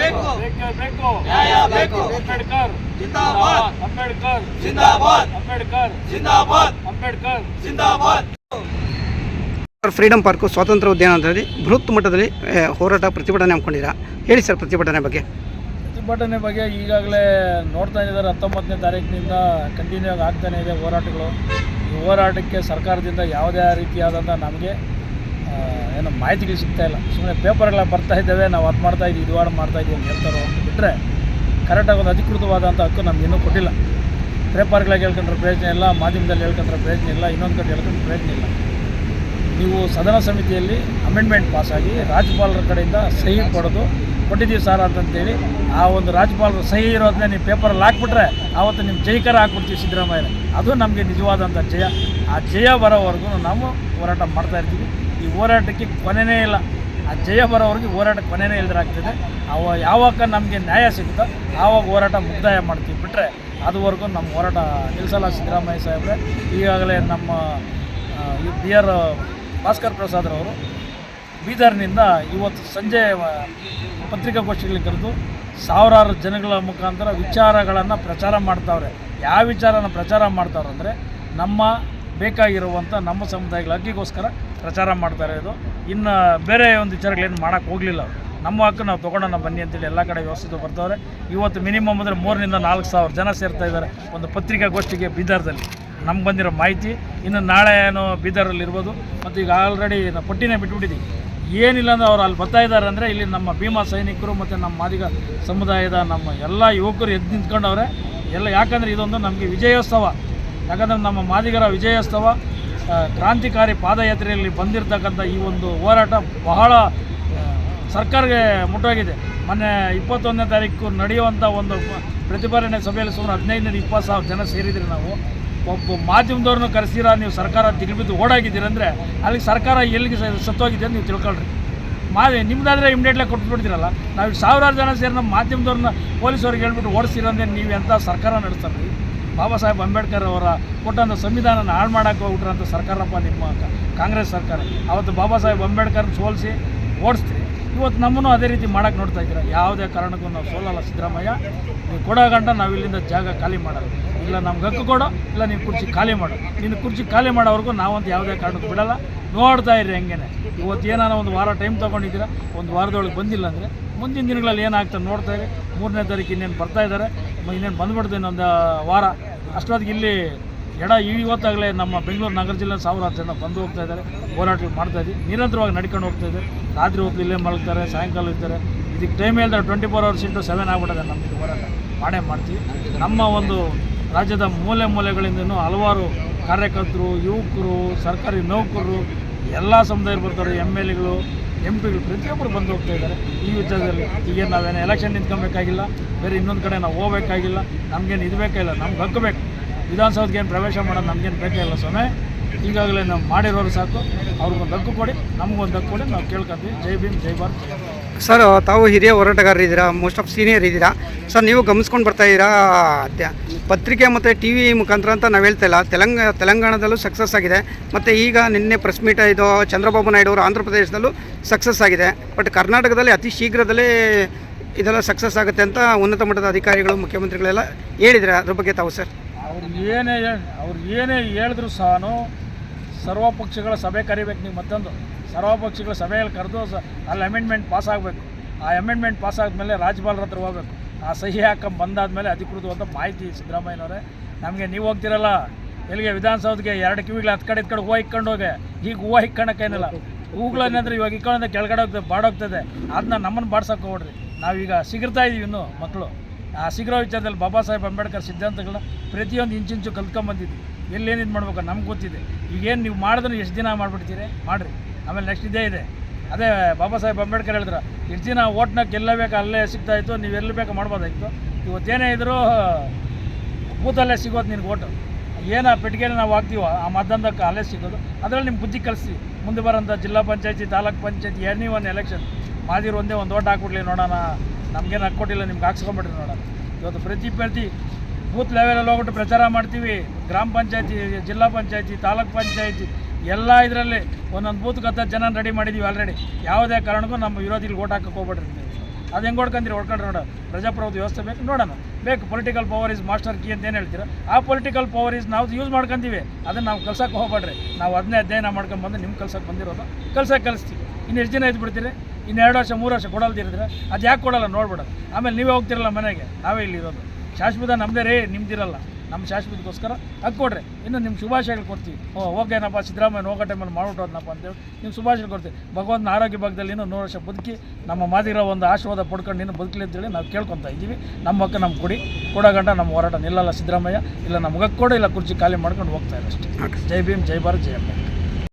ಬೇಕು ಬೇಕು. ನ್ಯಾಯ ಬೇಕು. ಅಂಬೇಡ್ಕರ್. ಜಿಂದಾಬಾದ್. ಅಂಬೇಡ್ಕರ್. ಜಿಂದಾಬಾದ್. ಅಂಬೇಡ್ಕರ್. ಜಿಂದಾಬಾದ್. ಅಂಬೇಡ್ಕರ್. ಜಿಂದಾಬಾದ್. ಫ್ರೀಡಂ ಪಾರ್ಕು ಸ್ವಾತಂತ್ರ್ಯ ಉದ್ಯಾನದಲ್ಲಿ ಬೃಹತ್ ಮಟ್ಟದಲ್ಲಿ ಹೋರಾಟ ಪ್ರತಿಭಟನೆ ಹಮ್ಮಿಕೊಂಡಿರಾ? ಹೇಳಿ ಸರ್ ಪ್ರತಿಭಟನೆ ಬಗ್ಗೆ. ಪ್ರತಿಭಟನೆ ಬಗ್ಗೆ ಈಗಾಗಲೇ ನೋಡ್ತಾ ಇದ್ದಾರೆ. ಹತ್ತೊಂಬತ್ತನೇ ತಾರೀಕಿನಿಂದ ಕಂಟಿನ್ಯೂ ಆಗಿ ಆಗ್ತಾನೆ ಇದೆ ಹೋರಾಟಗಳು. ಈ ಹೋರಾಟಕ್ಕೆ ಸರ್ಕಾರದಿಂದ ಯಾವುದೇ ರೀತಿಯಾದಂಥ ನಮಗೆ ಏನು ಮಾಹಿತಿಗಳು ಸಿಗ್ತಾ ಇಲ್ಲ. ಸುಮ್ಮನೆ ಪೇಪರ್ಗಳ ಬರ್ತಾ ಇದ್ದಾವೆ, ನಾವು ಅದು ಮಾಡ್ತಾ ಇದ್ದೀವಿ ಇದು ಮಾಡಿ ಮಾಡ್ತಾ ಇದ್ದೀವಿ ಅಂತ ಹೇಳ್ತಾರೋ ಅಂತ ಬಿಟ್ಟರೆ ಕರೆಕ್ಟಾಗಿ ಒಂದು ಅಧಿಕೃತವಾದಂಥ ಹಕ್ಕು ನಮ್ಗೆ ಇನ್ನೂ ಕೊಟ್ಟಿಲ್ಲ. ಪೇಪರ್ಗಳಾಗಿ ಹೇಳ್ಕೊಂಡ್ರೆ ಪ್ರಯೋಜನ ಇಲ್ಲ, ಮಾಧ್ಯಮದಲ್ಲಿ ಹೇಳ್ಕೊಂಡ್ರೆ ಪ್ರಯೋಜನ ಇಲ್ಲ, ಇನ್ನೊಂದು ಕಡೆ ಹೇಳ್ಕೊಂಡ್ರೆ ಪ್ರಯೋಜನ ಇಲ್ಲ. ನೀವು ಸದನ ಸಮಿತಿಯಲ್ಲಿ ಅಮೆಂಡ್ಮೆಂಟ್ ಪಾಸಾಗಿ ರಾಜ್ಯಪಾಲರ ಕಡೆಯಿಂದ ಸಹಿ ಪಡೆದು ಕೊಟ್ಟಿದ್ದೀವಿ ಸರ್ ಅಂತಂತೇಳಿ, ಆ ಒಂದು ರಾಜ್ಯಪಾಲರು ಸಹಿ ಇರೋದನ್ನ ನೀವು ಪೇಪರಲ್ಲಿ ಹಾಕ್ಬಿಟ್ರೆ, ಆವತ್ತು ನಿಮ್ಮ ಜೈಕರ ಹಾಕ್ಬಿಡ್ತೀವಿ ಸಿದ್ದರಾಮಯ್ಯ ಅದು ನಮಗೆ ನಿಜವಾದಂಥ ಜಯ. ಆ ಜಯ ಬರೋವರೆಗೂ ನಾವು ಹೋರಾಟ ಮಾಡ್ತಾ ಇರ್ತೀವಿ. ಈ ಹೋರಾಟಕ್ಕೆ ಕೊನೆಯೇ ಇಲ್ಲ. ಆ ಜಯ ಬರೋವರೆಗೆ ಹೋರಾಟ ಕೊನೆಯೇ ಇಲ್ದಿರಾಗ್ತದೆ ಅವ ಯಾವಾಗ ನಮಗೆ ನ್ಯಾಯ ಸಿಗುತ್ತೋ ಆವಾಗ ಹೋರಾಟ ಮುಕ್ತಾಯ ಮಾಡ್ತೀವಿ. ಬಿಟ್ಟರೆ ಅದುವರೆಗೂ ನಮ್ಮ ಹೋರಾಟ ನಿಲ್ಲಿಸಲ್ಲ ಸಿದ್ದರಾಮಯ್ಯ ಸಾಹೇಬ್ರೆ. ಈಗಾಗಲೇ ನಮ್ಮ ಬಿ ಆರ್ ಭಾಸ್ಕರ್ ಪ್ರಸಾದ್ರವರು ಬೀದರ್ನಿಂದ ಇವತ್ತು ಸಂಜೆ ಪತ್ರಿಕಾಗೋಷ್ಠಿಗಳಿಗೆ ಕರೆದು ಸಾವಿರಾರು ಜನಗಳ ಮುಖಾಂತರ ವಿಚಾರಗಳನ್ನು ಪ್ರಚಾರ ಮಾಡ್ತಾವ್ರೆ. ಯಾವ ವಿಚಾರನ ಪ್ರಚಾರ ಮಾಡ್ತಾವ್ರೆ ಅಂದರೆ ನಮ್ಮ ಬೇಕಾಗಿರುವಂಥ ನಮ್ಮ ಸಮುದಾಯಗಳ ಹಕ್ಕಿಗೋಸ್ಕರ ಪ್ರಚಾರ ಮಾಡ್ತಾರೆ ಇದು ಇನ್ನು ಬೇರೆ ಒಂದು ವಿಚಾರಗಳೇನು ಮಾಡೋಕ್ಕೆ ಹೋಗಲಿಲ್ಲ. ನಮ್ಮ ಹಕ್ಕು ನಾವು ತೊಗೊಂಡೋಣ ಬನ್ನಿ ಅಂತೇಳಿ ಎಲ್ಲ ಕಡೆ ವ್ಯವಸ್ಥೆ ಬರ್ತವ್ರೆ ಇವತ್ತು ಮಿನಿಮಮ್ ಅಂದರೆ ಮೂರರಿಂದ ನಾಲ್ಕು ಸಾವಿರ ಜನ ಸೇರ್ತಾ ಇದ್ದಾರೆ ಒಂದು ಪತ್ರಿಕಾಗೋಷ್ಠಿಗೆ ಬೀದರ್ದಲ್ಲಿ. ನಮ್ಗೆ ಬಂದಿರೋ ಮಾಹಿತಿ ಇನ್ನು ನಾಳೆ ಏನು ಬೀದರಲ್ಲಿ ಇರ್ಬೋದು. ಮತ್ತು ಈಗ ಆಲ್ರೆಡಿ ನಾವು ಪಟ್ಟಿನೇ ಬಿಟ್ಬಿಟ್ಟಿದ್ದೀವಿ ಏನಿಲ್ಲ ಅಂದರೆ ಅವ್ರು ಅಲ್ಲಿ ಬರ್ತಾ ಇದ್ದಾರೆ ಅಂದರೆ ಇಲ್ಲಿ ನಮ್ಮ ಭೀಮಾ ಸೈನಿಕರು ಮತ್ತು ನಮ್ಮ ಮಾದಿಗ ಸಮುದಾಯದ ನಮ್ಮ ಎಲ್ಲ ಯುವಕರು ಎದ್ದು ನಿಂತ್ಕೊಂಡವ್ರೆ. ಎಲ್ಲ ಯಾಕಂದರೆ ಇದೊಂದು ನಮಗೆ ವಿಜಯೋತ್ಸವ. ಯಾಕಂದರೆ ನಮ್ಮ ಮಾದಿಗರ ವಿಜಯೋತ್ಸವ ಕ್ರಾಂತಿಕಾರಿ ಪಾದಯಾತ್ರೆಯಲ್ಲಿ ಬಂದಿರತಕ್ಕಂಥ ಈ ಒಂದು ಹೋರಾಟ ಬಹಳ ಸರ್ಕಾರಕ್ಕೆ ಮುಟ್ಟೋಗಿದೆ. ಮೊನ್ನೆ ಇಪ್ಪತ್ತೊಂದನೇ ತಾರೀಕು ನಡೆಯುವಂಥ ಒಂದು ಪ್ರತಿಭಟನೆ ಸಭೆಯಲ್ಲಿ ಸುಮಾರು ಹದಿನೈದರಿಂದ ಇಪ್ಪತ್ತು ಸಾವಿರ ಜನ ಸೇರಿದ್ರಿ ನಾವು. ಒಬ್ಬ ಮಾಧ್ಯಮದವ್ರನ್ನ ಕರೆಸಿರ, ನೀವು ಸರ್ಕಾರ ದಿಗ್ಬಿದ್ದು ಓಡಾಗಿದ್ದೀರಂದರೆ ಅಲ್ಲಿಗೆ ಸರ್ಕಾರ ಎಲ್ಲಿಗೆ ಸತ್ತೋಗಿದೆ ಅಂತ ನೀವು ತಿಳ್ಕೊಳ್ರಿ. ಮಾದಿ ನಿಮ್ಮದಾದರೆ ಇಮಿಡಿಯೇಟ್ಲಿ ಕೊಟ್ಬಿಡ್ತೀರಲ್ಲ. ನಾವು ಸಾವಿರಾರು ಜನ ಸೇರಿ ನಮ್ಮ ಮಾಧ್ಯಮದವ್ರನ್ನ ಪೊಲೀಸವ್ರಿಗೆ ಹೇಳ್ಬಿಟ್ಟು ಓಡಿಸಿರಂದ್ರೆ ನೀವು ಎಂಥ ಸರ್ಕಾರ ನಡೆಸ್ತಾರೆ ಬಾಬಾ ಸಾಹೇಬ್ ಅಂಬೇಡ್ಕರ್ ಅವರ ಕೊಟ್ಟಂಥ ಸಂವಿಧಾನನ ಹಾಳು ಮಾಡೋಕ್ಕೆ ಹೋಗ್ಬಿಟ್ರಂಥ ಸರ್ಕಾರಪ್ಪ ನಿಮ್ಮ ಕಾಂಗ್ರೆಸ್ ಸರ್ಕಾರ. ಅವತ್ತು ಬಾಬಾ ಸಾಹೇಬ್ ಅಂಬೇಡ್ಕರ್ನ ಸೋಲಿಸಿ ಓಡಿಸ್ತೀರಿ. ಇವತ್ತು ನಮ್ಮನ್ನು ಅದೇ ರೀತಿ ಮಾಡೋಕ್ಕೆ ನೋಡ್ತಾ ಇದ್ದೀರಾ? ಯಾವುದೇ ಕಾರಣಕ್ಕೂ ನಾವು ಸೋಲಲ್ಲ ಸಿದ್ದರಾಮಯ್ಯ. ನೀವು ಕೊಡೋ ಗಂಟ ನಾವು ಇಲ್ಲಿಂದ ಜಾಗ ಖಾಲಿ ಮಾಡೋದು ಇಲ್ಲ ನಮ್ಗೆ ಹಕ್ಕು ಕೊಡೋ, ಇಲ್ಲ ನೀವು ಕುರ್ಚಿ ಖಾಲಿ ಮಾಡು. ನಿನ್ನ ಕುರ್ಚಿ ಖಾಲಿ ಮಾಡೋವರೆಗೂ ನಾವಂತೂ ಯಾವುದೇ ಕಾರಣಕ್ಕೂ ಬಿಡಲ್ಲ. ನೋಡ್ತಾ ಇರಿ ಹೆಂಗೇನೆ. ಇವತ್ತು ಏನಾರ ಒಂದು ವಾರ ಟೈಮ್ ತೊಗೊಂಡಿದ್ದೀರಾ? ಒಂದು ವಾರದೊಳಗೆ ಬಂದಿಲ್ಲ ಅಂದರೆ ಮುಂದಿನ ದಿನಗಳಲ್ಲಿ ಏನಾಗ್ತದೆ ನೋಡ್ತಾ ಇರಿ. ಮೂರನೇ ತಾರೀಕು ಇನ್ನೇನು ಬರ್ತಾ ಇದ್ದಾರೆ. ಇನ್ನೇನು ಬಂದ್ಬಿಡ್ತು ಒಂದು ವಾರ. ಅಷ್ಟೊತ್ತಿಗೆ ಇಲ್ಲಿ ಎಡ ಇವತ್ತಾಗಲೇ ನಮ್ಮ ಬೆಂಗಳೂರು ನಗರ ಜಿಲ್ಲೆ ಸಾವಿರಾರು ಜನ ಬಂದು ಹೋಗ್ತಾ ಇದ್ದಾರೆ, ಹೋರಾಟಗಳು ಮಾಡ್ತಾ ಇದ್ದೀವಿ. ನಿರಂತರವಾಗಿ ನಡ್ಕೊಂಡು ಹೋಗ್ತಾ ಇದೆ ರಾತ್ರಿ ಹೊತ್ತು ಇಲ್ಲೇ ಮಲಗ್ತಾರೆ, ಸಾಯಂಕಾಲ ಇರ್ತಾರೆ. ಇದಕ್ಕೆ ಟೈಮ್ ಹೇಳ್ತಾರೆ twenty four hours into seven ಆಗ್ಬಿಟ್ಟಿದೆ ನಮ್ಮದು ಹೋರಾಟ. ಮಾಡೇ ಮಾಡ್ತೀವಿ. ನಮ್ಮ ಒಂದು ರಾಜ್ಯದ ಮೂಲೆ ಮೂಲೆಗಳಿಂದನೂ ಹಲವಾರು ಕಾರ್ಯಕರ್ತರು, ಯುವಕರು, ಸರ್ಕಾರಿ ನೌಕರರು, ಎಲ್ಲ ಸಮುದಾಯ ಬರ್ತಾರೆ, ಎಂ ಎಲ್ ಎಗಳು ಎಂ ಪಿಗಳು ಪ್ರತಿಯೊಬ್ಬರು ಬಂದು ಹೋಗ್ತಾ ಇದ್ದಾರೆ. ಈ ವಿಚಾರದಲ್ಲಿ ಈಗ ನಾವೇನು ಎಲೆಕ್ಷನ್ ನಿಂತ್ಕೊಬೇಕಾಗಿಲ್ಲ, ಬೇರೆ ಇನ್ನೊಂದು ಕಡೆ ನಾವು ಹೋಗ್ಬೇಕಾಗಿಲ್ಲ, ನಮಗೇನು ಇದು ಬೇಕಾಗಿಲ್ಲ ನಮ್ಗೆ ಹಕ್ಕು ಬೇಕು. ವಿಧಾನಸೌಧಕ್ಕೆ ಏನು ಪ್ರವೇಶ ಮಾಡೋದು ನಮಗೇನು ಬೇಕಾಗಿಲ್ಲ ಸ್ವಾಮಿ? ಈಗಾಗಲೇ ನಾವು ಮಾಡಿರೋರು ಸಾಕು, ಅವ್ರಿಗೊಂದು ಹಕ್ಕು ಕೊಡಿ, ನಮಗೊಂದು ಹಕ್ಕು ಕೊಡಿ, ನಾವು ಕೇಳ್ಕೊತೀವಿ. ಜೈ ಭೀಮ್, ಜೈ ಭಾರತ್. ಸರ್, ತಾವು ಹಿರಿಯ ಹೋರಾಟಗಾರರು ಇದ್ದೀರಾ? ಮೋಸ್ಟ್ ಆಫ್ ಸೀನಿಯರ್ ಇದ್ದೀರಾ? ಸರ್, ನೀವು ಗಮನಿಸ್ಕೊಂಡು ಬರ್ತಾ ಇದ್ದೀರಾ? ಪತ್ರಿಕೆ ಮತ್ತು ಟಿ ವಿ ಮುಖಾಂತರ ಅಂತ ನಾವು ಹೇಳ್ತಾ ಇಲ್ಲ. ತೆಲಂಗ, ತೆಲಂಗಾಣದಲ್ಲೂ ಸಕ್ಸಸ್ ಆಗಿದೆ. ಮತ್ತು ಈಗ ನಿನ್ನೆ ಪ್ರೆಸ್ ಮೀಟ್ ಇದು ಚಂದ್ರಬಾಬು ನಾಯ್ಡು ಅವರು ಆಂಧ್ರ ಪ್ರದೇಶದಲ್ಲೂ ಸಕ್ಸಸ್ ಆಗಿದೆ. ಬಟ್ ಕರ್ನಾಟಕದಲ್ಲಿ ಅತಿ ಶೀಘ್ರದಲ್ಲೇ ಇದೆಲ್ಲ ಸಕ್ಸಸ್ ಆಗುತ್ತೆ ಅಂತ ಉನ್ನತ ಮಟ್ಟದ ಅಧಿಕಾರಿಗಳು, ಮುಖ್ಯಮಂತ್ರಿಗಳೆಲ್ಲ ಹೇಳಿದರೆ ಅದ್ರ ಬಗ್ಗೆ ತಾವು ಸರ್. ಅವ್ರು ಏನೇ ಅವ್ರು ಏನೇ ಹೇಳಿದ್ರು ಸಹ ಸರ್ವ ಪಕ್ಷಗಳ ಸಭೆ ಕರಿಬೇಕು ನೀವು ಮತ್ತೊಂದು. ಸರ್ವ ಪಕ್ಷಗಳ ಸಭೆಯಲ್ಲಿ ಕರೆದು ಅಲ್ಲಿ ಅಮೆಂಡ್ಮೆಂಟ್ ಪಾಸ್ ಆಗಬೇಕು. ಆ ಅಮೆಂಡ್ಮೆಂಟ್ ಪಾಸ್ ಆದಮೇಲೆ ರಾಜ್ಯಪಾಲರ ಹತ್ರ ಹೋಗ್ಬೇಕು. ಆ ಸಹಿ ಹಾಕಂಬ ಬಂದಾದಮೇಲೆ ಅಧಿಕೃತವಾದ ಮಾಹಿತಿ ಸಿದ್ದರಾಮಯ್ಯನವರೇ. ನಮಗೆ ನೀವು ಹೋಗ್ತಿರಲ್ಲ. ಎಲ್ಲಿಗೆ? ವಿಧಾನಸೌಧಕ್ಕೆ ಎರಡು ಕಿವಿಗಳು ಹತ್ತು ಕಡೆ ಕಡೆ ಹೂವು ಇಕ್ಕೊಂಡು ಹೋಗಿ. ಈಗ ಹೂವು ಇಕ್ಕೊಳಕ್ಕೇನಿಲ್ಲ ಹೂಗಳನ್ನಂದ್ರೆ ಇವಾಗ ಇಕ್ಕೊಳ್ಳೋದ್ರೆ ಕೆಳಗಡೆ ಹೋಗ್ತದೆ ಬಾಡೋಗ್ತದೆ ಅದನ್ನ ನಮ್ಮನ್ನು ಬಾಡ್ಸೋಕೆ ಹೋಗ್ರಿ ನಾವೀಗ ಸಿಗರ್ತಾ ಇದೀವಿ ಇನ್ನು ಮಕ್ಕಳು ಆ ಸಿಗರೋ ವಿಚಾರದಲ್ಲಿ ಬಾಬಾ ಸಾಹೇಬ್ ಅಂಬೇಡ್ಕರ್ ಸಿದ್ಧಾಂತಗಳನ್ನ ಪ್ರತಿಯೊಂದು ಇಂಚಿಂಚು ಕಲ್ತ್ಕೊಂಬಂದಿದ್ವಿ ಎಲ್ಲೇನು ಇದು ಮಾಡ್ಬೇಕು ನಮ್ಗೆ ಗೊತ್ತಿದೆ. ಈಗೇನು ನೀವು ಮಾಡಿದ್ರೆ ಎಷ್ಟು ದಿನ ಮಾಡಿಬಿಡ್ತೀರಿ? ಮಾಡಿರಿ. ಆಮೇಲೆ ನೆಕ್ಸ್ಟ್ ಇದೇ ಇದೆ. ಅದೇ ಬಾಬಾ ಸಾಹೇಬ್ ಅಂಬೇಡ್ಕರ್ ಹೇಳಿದ್ರು, ಇಷ್ಟು ದಿನ ಓಟ್ನ ಗೆಲ್ಲಬೇಕು, ಅಲ್ಲೇ ಸಿಗ್ತಾ ಇತ್ತು, ನೀವು ಎಲ್ಲಿ ಬೇಕು ಮಾಡ್ಬೋದಾಗಿತ್ತು ಇವತ್ತೇನೇ ಇದ್ರೂ, ಬೂತಲ್ಲೇ ಸಿಗೋದು ನಿನ್ಗೆ ಓಟು. ಏನು ಆ ಪೆಟ್ಟಿಗೆನ ನಾವು ಹಾಕ್ತೀವೋ, ಆ ಮತದಾನಕ್ಕೆ ಅಲ್ಲೇ ಸಿಗೋದು. ಅದರಲ್ಲಿ ನಿಮ್ಮ ಬುದ್ಧಿ ಕಲಿಸಿ. ಮುಂದೆ ಬರೋಂಥ ಜಿಲ್ಲಾ ಪಂಚಾಯತಿ, ತಾಲೂಕ್ ಪಂಚಾಯತಿ ಎನಿ ಒನ್ ಎಲೆಕ್ಷನ್ ಮಾದಿರು ಒಂದೇ ಒಂದು ಓಟ್ ಹಾಕ್ಬಿಡ್ಲಿ ನೋಡೋಣ. ನಮಗೇನು ಹಾಕ್ಕೊಟ್ಟಿಲ್ಲ ನಿಮ್ಗೆ ಹಾಕ್ಸ್ಕೊಂಬಿಡ್ರಿ ನೋಡೋಣ. ಇವತ್ತು ಪ್ರತಿ ಪ್ರತಿ ಬೂತ್ ಲೆವೆಲಲ್ಲಿ ಹೋಗ್ಬಿಟ್ಟು ಪ್ರಚಾರ ಮಾಡ್ತೀವಿ. ಗ್ರಾಮ ಪಂಚಾಯತಿ, ಜಿಲ್ಲಾ ಪಂಚಾಯತಿ, ತಾಲೂಕ್ ಪಂಚಾಯತಿ ಎಲ್ಲ ಇದರಲ್ಲಿ ಒಂದೊಂದು ಬೂತ್ ಗತ್ತ ಜನ ರೆಡಿ ಮಾಡಿದ್ದೀವಿ ಆಲ್ರೆಡಿ ಯಾವುದೇ ಕಾರಣಕ್ಕೂ ನಮ್ಮ ವಿರೋಧಿಗಳು ಓಟ್ ಹಾಕಕ್ಕೆ ಹೋಗ್ಬೇಡ್ರಿ. ಅದು ಹೆಂಗೆ ಹೊಡ್ಕೊಂತೀರಿ ಹೊಡ್ಕೊಂಡ್ರೆ ನೋಡ. ಪ್ರಜಾಪ್ರಭುತ್ವ ವ್ಯವಸ್ಥೆ ಬೇಕು. ನೋಡೋಣ. ಬೇಕು. Political power is master key ಅಂತ ಏನು ಹೇಳ್ತೀರ? ಆ ಪೊಲಿಟಿಕಲ್ ಪವರ್ ಇಸ್ ನಾವು ಯೂಸ್ ಮಾಡ್ಕೊಂತೀವಿ. ಅದನ್ನು ನಾವು ಕಲ್ಸಕ್ಕೆ ಹೋಗ್ಬೇಡ್ರಿ. ನಾವು ಅದನ್ನೇ ಅಧ್ಯಯನ ಮಾಡ್ಕೊಂಡು ಬಂದು ನಿಮ್ಮ ಕಲ್ಸಕ್ಕೆ ಬಂದಿರೋದು. ಕಲ್ಸಕ್ಕೆ ಕಲಿಸ್ತೀವಿ. ಇನ್ನು ಎಷ್ಟು ದಿನ ಇದ್ದು ಬಿಡ್ತೀರಿ? ಇನ್ನು ಎರಡು ವರ್ಷ, ಮೂರು ವರ್ಷ ಕೊಡಲ್ದಿರಿದ್ರೆ? ಅದು ಯಾಕೆ ಕೊಡಲ್ಲ? ನೋಡ್ಬಿಡೋದು ಆಮೇಲೆ ನೀವೇ ಹೋಗ್ತಿರಲ್ಲ ಮನೆಗೆ. ನಾವೇ ಇಲ್ಲಿರೋದು. ಶಾಶ್ವತ ನಮ್ಮದೇ ರೇ, ನಿಮ್ದಿರಲ್ಲ. ನಮ್ಮ ಶಾಶ್ವತಿಗೋಸ್ಕರ ಅದು ಕೊಡ್ರಿ ಇನ್ನು ನಿಮ್ಮ ಶುಭಾಶಯಗಳು ಕೊಡ್ತೀವಿ. ಓ ಓಕೆನಪ್ಪ ಸಿದ್ದರಾಮಯ್ಯ ಹೋಗೋ ಟೈಮಲ್ಲಿ ಮಾಡ್ಬಿಟ್ಟೋದ್ನಪ್ಪ ಅಂತೇಳಿ ನಿಮ್ಮ ಶುಭಾಶಯ ಕೊಡ್ತೀವಿ. ಭಗವಂತನ ಆರೋಗ್ಯ ಭಾಗದಲ್ಲಿ ಇನ್ನೂ ನೂರು ವರ್ಷ ಬದುಕಿ ನಮ್ಮ ಮಾದಿರೋ ಒಂದು ಆಶೀರ್ವಾದ ಪಡ್ಕೊಂಡು ಇನ್ನೂ ಬದುಕಲಿ ಅಂತೇಳಿ ನಾವು ಕೇಳ್ಕೊತಾ ಇದ್ದೀವಿ. ನಮ್ಮ ಹಕ್ಕ ನಮ್ಮ ಕೊಡಿ. ಕೊಡೋ ಗಂಟ ನಮ್ಮ ಹೋರಾಟ ನಿಲ್ಲಲ್ಲ ಸಿದ್ದರಾಮಯ್ಯ. ಇಲ್ಲ ನಮ್ಮ ಮಗಕ್ಕೆ ಕೊಡು. ಇಲ್ಲ ಕುರ್ಚಿ ಖಾಲಿ ಮಾಡ್ಕೊಂಡು ಹೋಗ್ತಾ ಇರೋ ಅಷ್ಟೇ. ಜೈ ಭೀಮ್ ಜೈ ಭಾರತ್ ಜೈ ಅಮ್ಮ